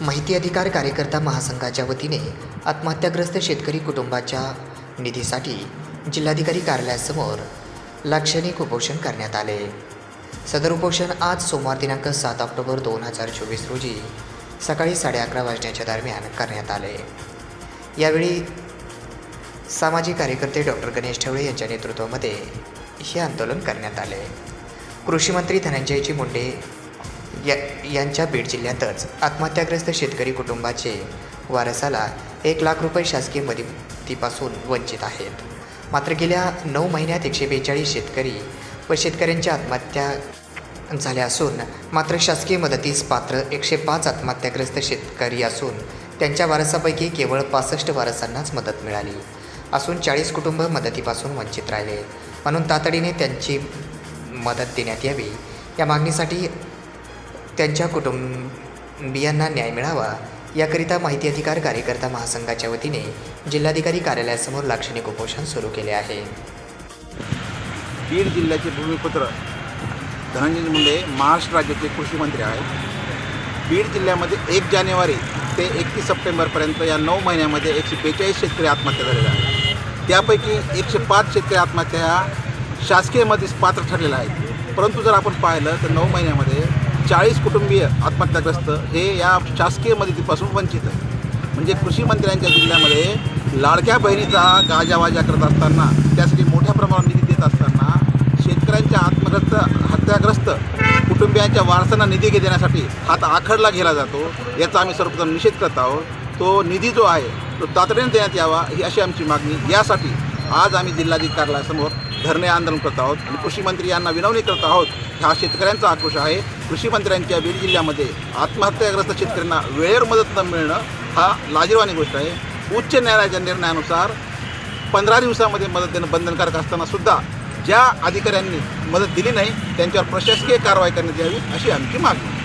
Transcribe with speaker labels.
Speaker 1: माहिती अधिकार कार्यकर्ता महासंघाच्या वतीने आत्महत्याग्रस्त शेतकरी कुटुंबाच्या निधीसाठी जिल्हाधिकारी कार्यालयासमोर लाक्षणिक उपोषण करण्यात आले. सदर उपोषण आज सोमवार दिनांक सात ऑक्टोबर दोन हजार चोवीस रोजी सकाळी साडे अकरा वाजण्याच्या दरम्यान करण्यात आले. यावेळी सामाजिक कार्यकर्ते डॉक्टर गणेश ठवळे यांच्या नेतृत्वामध्ये हे आंदोलन करण्यात आले. कृषीमंत्री धनंजयजी मुंडे या यांच्या बीड जिल्ह्यातच आत्महत्याग्रस्त शेतकरी कुटुंबाचे वारसाला एक लाख रुपये शासकीय मदतीपासून वंचित आहेत. मात्र गेल्या नऊ महिन्यात एकशे बेचाळीस शेतकरी व शेतकऱ्यांच्या आत्महत्या झाल्या असून मात्र शासकीय मदतीस पात्र एकशे पाच आत्महत्याग्रस्त शेतकरी असून त्यांच्या वारसापैकी केवळ पासष्ट वारसांनाच मदत मिळाली. असून चाळीस कुटुंब मदतीपासून वंचित राहिले. म्हणून तातडीने त्यांची मदत देण्यात यावी. या मागणीसाठी त्यांच्या कुटुंबियांना न्याय मिळावा याकरिता माहिती अधिकार कार्यकर्ता महासंघाच्या वतीने जिल्हाधिकारी कार्यालयासमोर लाक्षणिक उपोषण सुरू केले आहे.
Speaker 2: बीड जिल्ह्याचे भूमिपुत्र धनंजय मुंडे महाराष्ट्र राज्याचे कृषी मंत्री आहेत. बीड जिल्ह्यामध्ये एक जानेवारी ते एकतीस सप्टेंबरपर्यंत या नऊ महिन्यामध्ये एकशे बेचाळीस शेतकरी आत्महत्या झालेल्या आहेत. त्यापैकी एकशे पाच शेतकरी आत्महत्या ह्या शासकीय मध्येच पात्र ठरलेल्या आहेत. परंतु जर आपण पाहिलं तर नऊ महिन्यामध्ये चाळीस कुटुंबीय आत्महत्याग्रस्त हे या शासकीय मदतीपासून वंचित आहे. म्हणजे कृषी मंत्र्यांच्या जिल्ह्यामध्ये लाडक्या बहिणीचा गाजावाजा करत असताना त्यासाठी मोठ्या प्रमाणात निधी देत असताना शेतकऱ्यांच्या आत्मग्रस्त हत्याग्रस्त कुटुंबियांच्या वारसांना निधी देण्यासाठी हात आखडला गेला जातो याचा आम्ही सर्वप्रथम निषेध करत आहोत. तो निधी जो आहे तो तातडीने देण्यात यावा ही अशी आमची मागणी. यासाठी आज आम्ही जिल्हाधिकारी कार्यालयासमोर धरणे आंदोलन करत आहोत आणि कृषी मंत्री यांना विनवणी करत आहोत हा शेतकऱ्यांचा आक्रोश आहे कृषी मंत्र्यांच्या बीड जिल्ह्यामध्ये आत्महत्याग्रस्त शेतकऱ्यांना वेळेवर मदत न मिळणं हा लाजीरवाणी गोष्ट आहे उच्च न्यायालयाच्या निर्णयानुसार पंधरा दिवसामध्ये मदत देणं बंधनकारक असताना सुद्धा ज्या अधिकाऱ्यांनी मदत दिली नाही त्यांच्यावर प्रशासकीय कारवाई करण्यात यावी अशी आमची मागणी आहे.